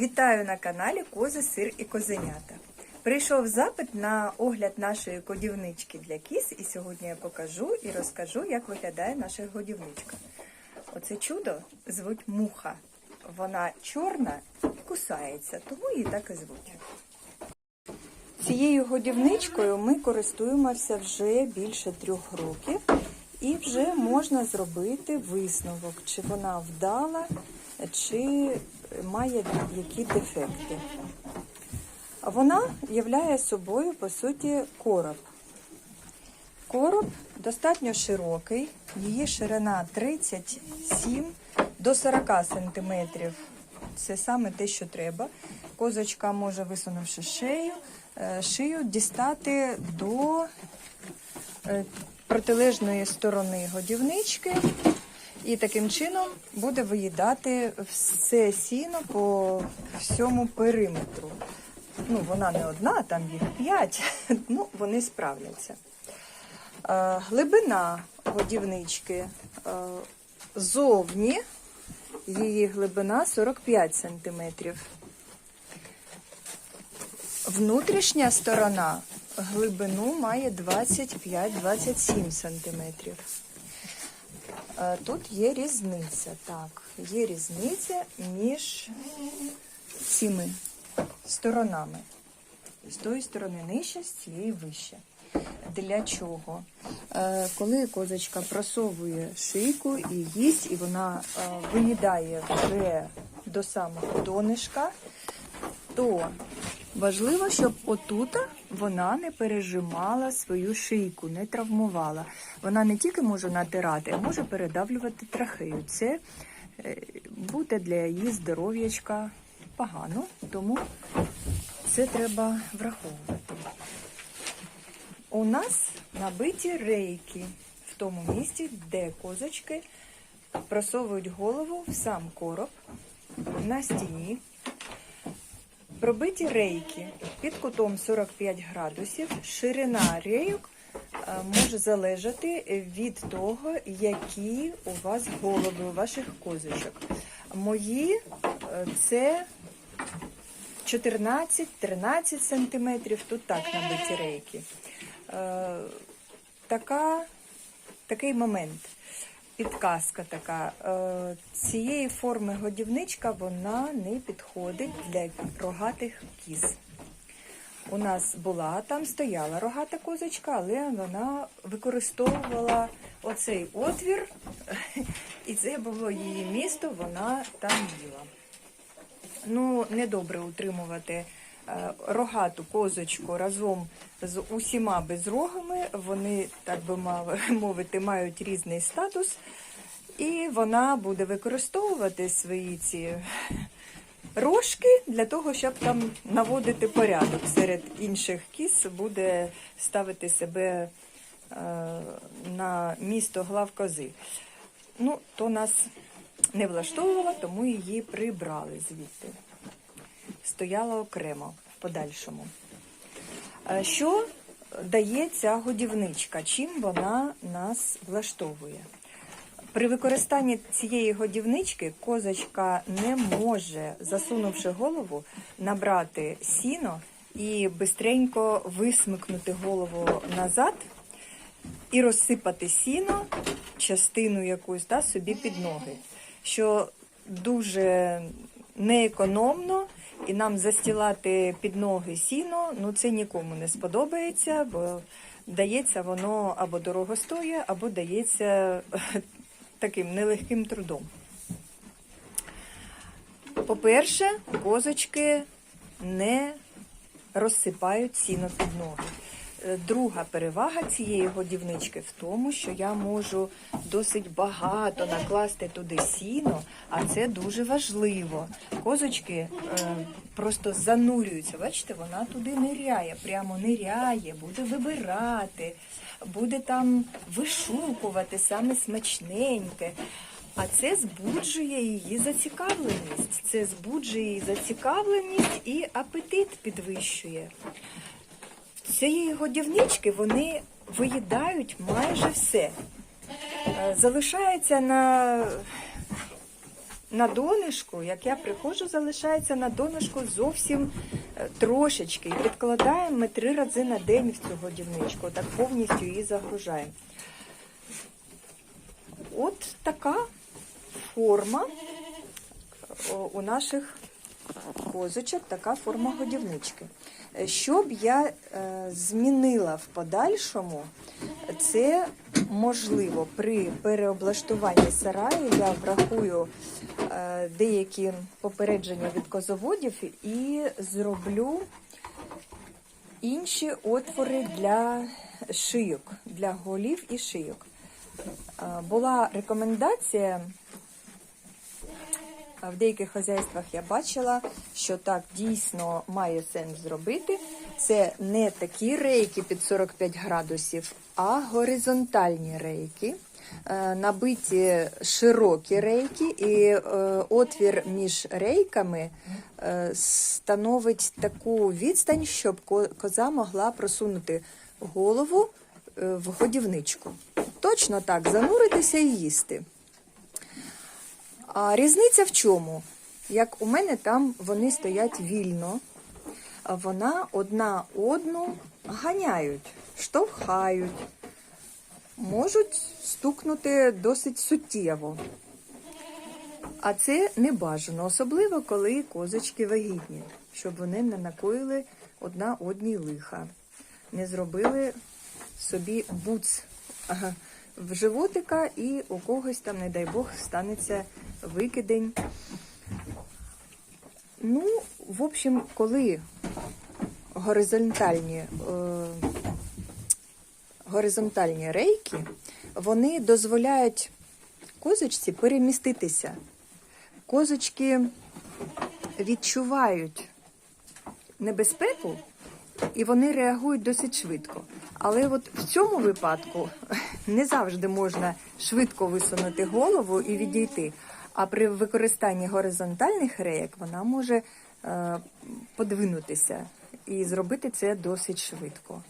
Вітаю на каналі Кози, Сир і Козенята. Прийшов запит на огляд нашої годівнички для кіз, і сьогодні я покажу і розкажу, як виглядає наша годівничка. Оце чудо звуть муха. Вона чорна і кусається, тому її так і звуть. Цією годівничкою ми користуємося вже більше трьох років, і вже можна зробити висновок, чи вона вдала, чи має які дефекти. Вона являє собою, по суті, короб. Короб достатньо широкий, її ширина 37 до 40 см. Це саме те, що треба. Козочка може, висунувши шею, е, шию дістати до е, протилежної сторони годівнички і таким чином буде виїдати все сіно по всьому периметру. Ну, вона не одна, там їх п'ять, ну, вони справляться. Е, Глибина годівнички е, зовні її глибина 45 сантиметрів. Внутрішня сторона глибину має 25-27 сантиметрів. Е, Тут є різниця. Так, є різниця між цими сторонами. З тої сторони нижче, з цієї вище. Для чого? Е, Коли козочка просовує шийку і їсть, і вона е, виїдає вже до самого донишка, то важливо, щоб отута вона не пережимала свою шийку, не травмувала. Вона не тільки може натирати, а може передавлювати трахею. Це е, буде для її здоров'ячка погано, тому це треба враховувати. У нас набиті рейки в тому місці, де козочки просовують голову в сам короб на стіні. Пробиті рейки під кутом 45 градусів. Ширина рейок е, може залежати від того, які у вас голови, у ваших козочок. Мої е, це 14-13 сантиметрів, тут так набиті рейки. Е, Така, такий момент. Підказка така. Е, Цієї форми годівничка вона не підходить для рогатих кіз. У нас була, там стояла рогата козочка, але вона використовувала оцей отвір, і це було її місто, вона там їла. Ну, недобре утримувати рогату козочку разом з усіма безрогами. Вони, так би мовити, мають різний статус, і вона буде використовувати свої ці рожки для того, щоб там наводити порядок серед інших кіз, буде ставити себе е, на місто глав кози. Ну, то нас не влаштовувало, тому її прибрали звідти. Стояла окремо в подальшому. Е, Що дає ця годівничка? Чим вона нас влаштовує? При використанні цієї годівнички козочка не може, засунувши голову, набрати сіно і бистренько висмикнути голову назад і розсипати сіно, частину якусь да, собі під ноги, що дуже неекономно, і нам застілати під ноги сіно, ну це нікому не сподобається, бо дається воно або дорого стоє, або дається таким нелегким трудом. По-перше, козочки не розсипають сіно під ноги. Е, Друга перевага цієї годівнички в тому, що я можу досить багато накласти туди сіно, а це дуже важливо. Козочки е, просто занурюються. Бачите, вона туди ниряє, прямо ниряє, буде вибирати, буде там вишукувати саме смачненьке. А це збуджує її зацікавленість. Це збуджує її зацікавленість і апетит підвищує. Цієї годівнички вони виїдають майже все. Е, Залишається на, на донышку, як я приходжу, залишається на донышку зовсім е, трошечки. І підкладаємо ми три рази на день в цю годівничку. Так повністю її загружаємо. От така форма у наших козочок, така форма годівнички. Е, Що б я е, змінила в подальшому, це можливо при переоблаштуванні сараю я врахую е, деякі попередження від козоводів і зроблю інші отвори для шийок, для голів і шийок. Була рекомендація В деяких хазяйствах я бачила, що так дійсно має сенс зробити. Це не такі рейки під 45 градусів, а горизонтальні рейки, Е, набиті широкі рейки, і е, отвір між рейками е, становить таку відстань, щоб ко- коза могла просунути голову в годівничку. Точно так, зануритися і їсти. А різниця в чому? Як у мене там вони стоять вільно, вона одна одну ганяють, штовхають, можуть стукнути досить суттєво. А це не бажано, особливо коли козочки вагітні, щоб вони не накоїли одна одній лиха, не зробили собі буц в животика і у когось там, не дай Бог, станеться викидень. Ну, в общем, коли горизонтальні, е, горизонтальні рейки, вони дозволяють козочці переміститися. Козочки відчувають небезпеку, і вони реагують досить швидко. Але от в цьому випадку не завжди можна швидко висунути голову і відійти. А при використанні горизонтальних реєк вона може е, подвинутися і зробити це досить швидко.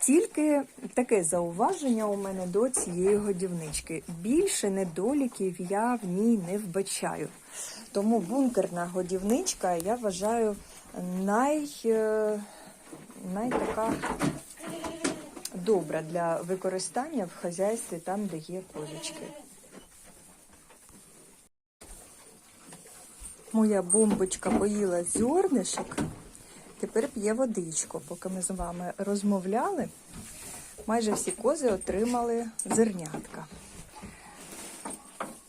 Тільки таке зауваження у мене до цієї годівнички. Більше недоліків я в ній не вбачаю. Тому бункерна годівничка, я вважаю, най, е, най така добра для використання в хазяйстві там, де є козочки. Моя бомбочка поїла зернишок, тепер п'є водичку. Поки ми з вами розмовляли, майже всі кози отримали зернятка.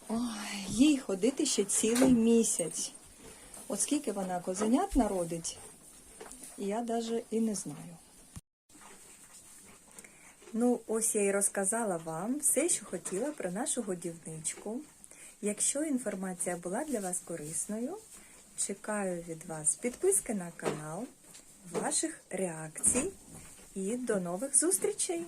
Ой, їй ходити ще цілий місяць. От скільки вона козенят народить, я навіть і не знаю. Ну, ось я і розказала вам все, що хотіла про нашу годівничку. Якщо інформація була для вас корисною, чекаю від вас підписки на канал, ваших реакцій і до нових зустрічей!